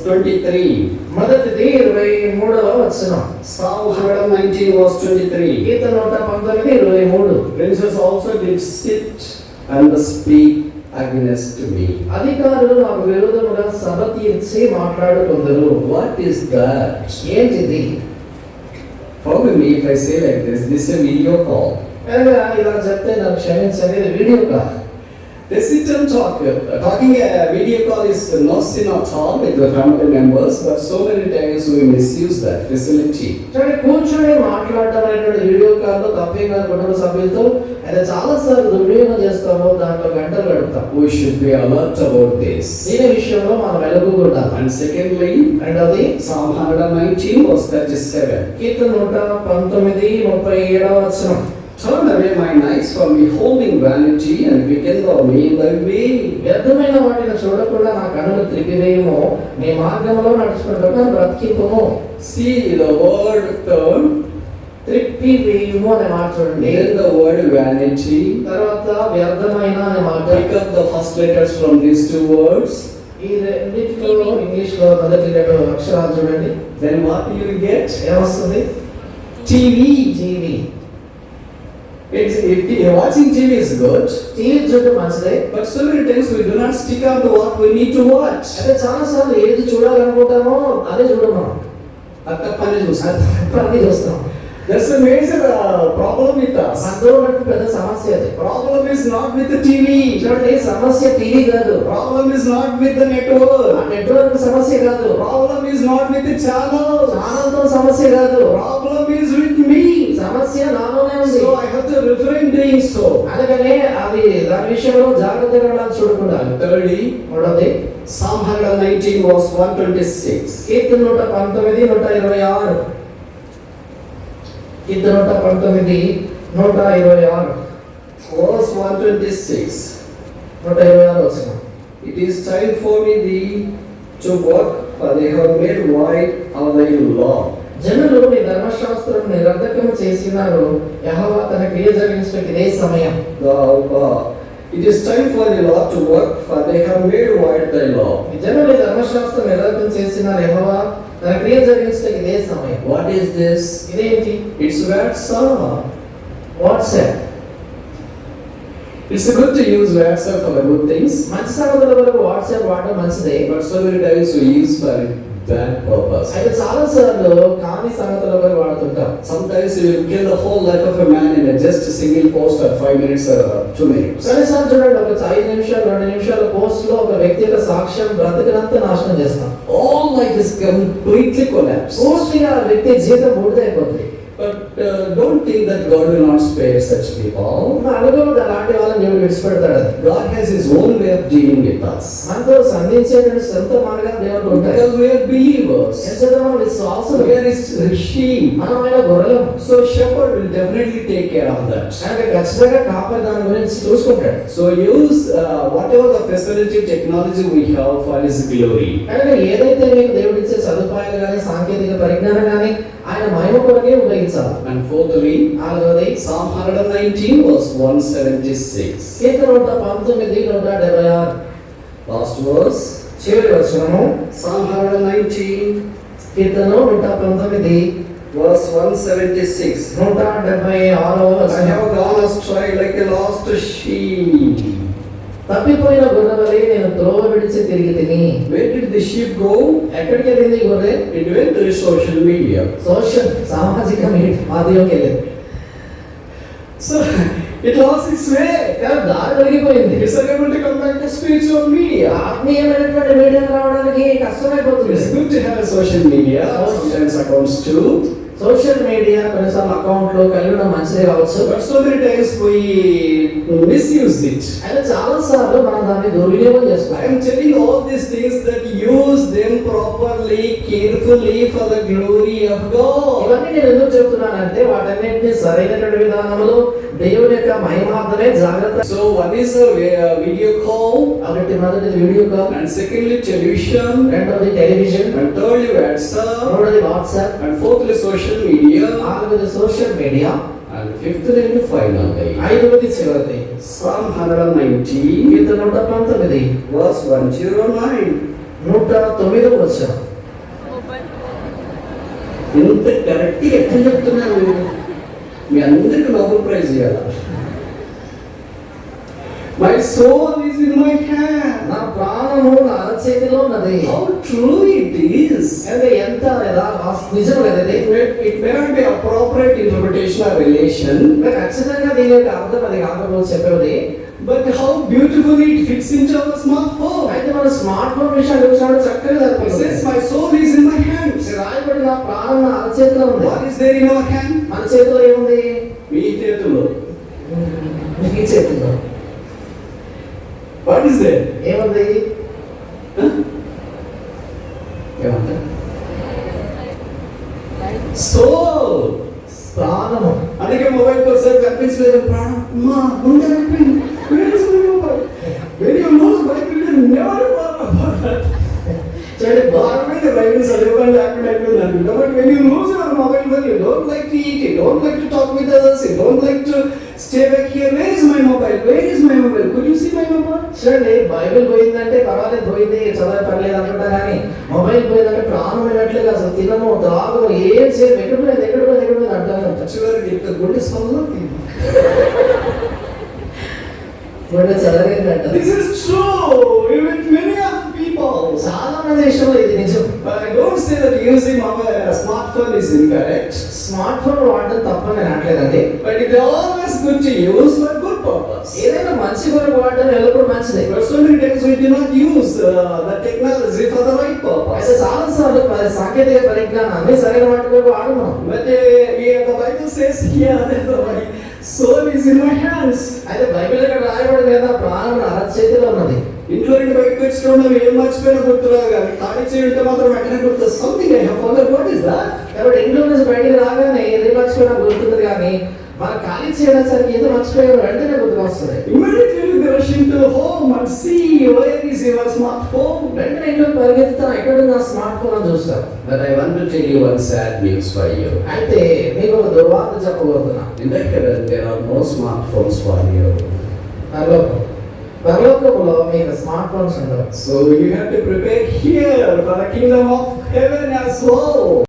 23. మొదటిది ఇరవై మూడవ వచనం Psalm 119 verse 23. గీత నూట పంతొమ్మిది ఇరవై మూడు Princes also did sit and speak against me. అధికారులు నాకు విరోధముగా సభ తీర్చి మాట్లాడుకుందరు What is that? ఏంటిది Forgive me if I say like this. This is a video call. అనగా ఇలా చెప్తే నాకు క్షమించండి ఇది video call They sit and talk. Uh, Talking a video call is no sin at all with the family members, but so many times we misuse that facility. చూడండి కూర్చొని మాట్లాడటం అనేటువంటి వీడియో కాల్ తప్పే కాదు కుటుంబ సభ్యులతో అయితే చాలా సార్లు దుర్వినియోగం చేస్తాము దాంట్లో గంటలు గడుపుతాం We should be alert about this. దీని విషయంలో మనం వెలుగుకుంటాం And secondly, రెండవది Psalm 119 verse 37. కీర్తన నూట పంతొమ్మిది ముప్పై ఏడవ వచనం చూడండి అవి my nice for me homing vanity and we can for me వ్యర్థమైన వాటిని చూడకుండా నా కనులు త్రిపివేయమో మీ మార్గంలో నడుచుకుంటే బ్రతికింపము. సీ ద వర్డ్ టర్న్ త్రిప్పి వేయము అనే చూడండి. ఇన్ ద వర్డ్ వ్యానిటీ తర్వాత వ్యర్థమైన అనే మాట. The first from these two words ఈ రెండింటిలో ఇంగ్లీష్ మొదటి అక్షరాలు చూడండి. దెన్ వాట్ యుల్ గెట్ ఏమొస్తుంది? TV GV It's, it, watching TV is good, TV చూడటం మంచిదే but so many times we do not stick out to what we need to watch. అయితే చాలా సార్లు ఏది చూడాలనుకుంటామో అదే చూడం మనం అక్క పని చూసాను ఇప్పుడు అన్ని చూస్తాం That's a major uh, problem with us. మనతో ఉన్నట్టు పెద్ద సమస్య అది Problem is not with the TV. చూడండి సమస్య టీవీ కాదు Problem is not with the network. ఆ నెట్వర్క్ సమస్య కాదు Problem is not with the channel. ఛానల్తో సమస్య కాదు Problem is with me. సమస్య నాలోనే ఉంది So I have to refrain doing so. అందుకనే అది దాని విషయంలో జాగ్రత్తగా ఉండాలి చూడకుండా Thirdly, మూడవది Psalm 119 verse 126. కీర్తన నూట పంతొమ్మిది నూట ఇరవై ఆరు కీర్తన నూట పంతొమ్మిది నూట ఇరవై ఆరు Verse 126. నూట ఇరవై ఆరు వచ్చిన It is time for me thee to work, for they have made wide of thy law. జనులు నీ ధర్మశాస్త్రం నిరర్ధకం చేసినారు యహోవా తన క్రియ జరిగించడానికి ఇదే సమయం uh, is time for the Lord to work, for they have made wide thy law. ఈ జనులు ధర్మశాస్త్రం నిరర్ధకం చేసినారు యహోవా తన క్రియ జరిగించడానికి ఇదే సమయం What is this? ఇదేంటి It's WhatsApp. WhatsApp It's good to use WhatsApp for good things, మంచి సంగతుల వరకు వాట్సాప్ వాడడం మంచిదే so many times we use for bad purpose. అయితే చాలా సార్లు కాని సంగతుల వరకు వాడుతుంటాం Sometimes kill the whole life of a man in a just a single post or five minutes or uh, two minutes. కొన్నిసార్లు చూడండి ఒక ఐదు నిమిషాలు రెండు నిమిషాల పోస్ట్లో ఒక వ్యక్తి యొక్క సాక్ష్యం బ్రతకనంతా నాశనం చేస్తాం All life is completely collapsed. పూర్తిగా వ్యక్తి జీవితం బూడిదైపోతుంది But uh, don't think that God will not spare such people. God has His own way of dealing with us. Because we are believers. We are His sheep. So shepherd will definitely take care of that. So use uh, whatever the facility technology we have for His glory. ఏదైతే మీకు దేవుడు ఇచ్చే సదుపాయాలు కానీ సాంకేతిక పరిజ్ఞానం కానీ ఆయన మహిమ కొరకే ఉపయోగించాలి And fourthly, నాలుగవది Psalm 119 verse 176. కీర్తన నూట పంతొమ్మిది నూట డెబ్బై ఆరు Last verse. చివరి వచనము Psalm 119 కీర్తన నూట పంతొమ్మిది verse 176. నూట డెబ్బై ఆరవ I వచనం have gone astray like a lost sheep. తప్పిపోయిన గొర్రెలని నేను త్రోవ విడిచి తిరిగి తిని. ది షీప్ గో ఎక్కడికి వెళ్ళింది it went social media social సామాజిక మీడియా మాధ్యమం so it lost its way కానీ దారి పెరిగిపోయింది disagreement come back to speech on media రావడానికి కష్టమైపోతుంది. Good social media social accounts social media కొన్నిసార్లు అకౌంట్లో కలిగిన ఉండడం మంచిదే కావచ్చు. బట్ సో మెనీ టైమ్స్ పోయి మిస్యూజ్ దిట్ అండ్ చాలా సార్లు మనం దాన్ని దుర్వినియోగం చేస్తాం I'm telling all this things that use them properly carefully for the glory of God ఇవన్నీ నేను ఎందుకు చెప్తున్నానంటే వాటన్నిటిని సరైనటువంటి విధానంలో దేవుని యొక్క మహిమాత్రమే జాగ్రత్త. So one is video call అలాంటి మొదటి video call and secondly television the television and thirdly WhatsApp మూడోది WhatsApp and fourthly social social media, నాలుగవది social media and fifthly and finally ఐదవది చివరిది. Psalm 119 కీర్తన నూట పంతొమ్మిది. verse 109. నూట తొమ్మిదో వచ్చిన ఇంత కరెక్ట్ ఎట్లా చెప్తున్నారు మీరు? మీ అందరికి నోబెల్ ప్రైజ్ ఇవ్వాలి my soul is in my hand నా ప్రాణము నా అరచేతిలో ఉన్నది. హౌ ట్రూ ఇట్ ఈస్ అంటే ఎంత లేదా వాస్- నిజం కదా ఇది It may, it may not be appropriate interpretation or relation, ఖచ్చితంగా దీని యొక్క అర్థం అది కాకపోతే చెప్పేది but how beautifully it fits into our smartphone. అయితే మన స్మార్ట్ ఫోన్ విషయాలు చూసినప్పుడు చక్కగా It సరిపోతుంది My soul is in my hands. రాయబడి నా ప్రాణం నా అరచేతిలో ఉంది What is there in our hand? మన చేతిలో ఏముంది మీ చేతుల్లో. మీ చేతిలో What is there? ఏముంది సో ప్రాణము. అందుకే మొబైల్ కోసం కనిపించలేదు. ప్రాణం. మా ముందు అయిపోయింది Where is my mobile? చూడండి బా- బాగా బైబిల్ చదివకుండా లేకుండా అయిపోయింది but when you mobile phone. You don't like to eat don't like to talk with others don't like to stay back here where is my mobile where is my mobile could you see my mobile చూడండి Bible పోయిందంటే పర్వాలేదు పోయింది చదవ పర్లేదు అనుకుంటా కానీ mobile పోయిందంటే ప్రాణం అయినట్లుగా అసలు. తినము త్రాగము ఏం చేయము ఎక్కడ పోయింది ఎక్కడ పోయింది ఎక్కడ పోయింది అంటానే చివరికి ఇక్కడ గుండె స్పందన గుండె చదవేందంట దిస్ ఇస్ ట్రూ భారతదేశంలో ఇది నిజం. Smart phone is correct smart phone వాడటం తప్ప అనట్లేదండి. But it always good to use for good purpose ఏదైనా మంచి కొరకు వాడటం ఎల్లప్పుడు మంచిది. Personal texts with not use the technology for the right purpose అయితే చాలా సార్లు సాంకేతిక పరిజ్ఞానాన్ని సరైన వాటి కొరకు వాడుతున్నాం అయితే ఈ యొక్క Bible says soul is in my hands అయితే బైబిల్ ఇక్కడ రాయబడి కదా ప్రాణం అరచేతిలో ఉన్నది. ఇంట్లో నుండి బయటకు వచ్చినప్పుడు ఏం మర్చిపోయినా గుర్తురాదు కానీ ఖాళీ చేయంటే మాత్రం వెంటనే గుర్తు. Something I have what is that కాబట్టి ఇంట్లో నుంచి బయటికి రాగానే ఏది మర్చిపోయినా గుర్తుంది కానీ మన ఖాళీ చేయడానికి ఏదో మర్చిపోయిన వెంటనే గుర్తుకు వస్తుంది. వెంటనే ఇంట్లో ఎక్కడ నా స్మార్ట్ ఫోన్ అని you. అయితే మీకు ఒక దుర్వార్త చెప్పబోతున్నా. Heaven, there are no smartphones for you. పరలోకం పరలోకంలో మీకు స్మార్ట్ ఫోన్స్ ఉండవు So you have to prepare here for the kingdom of heaven as well.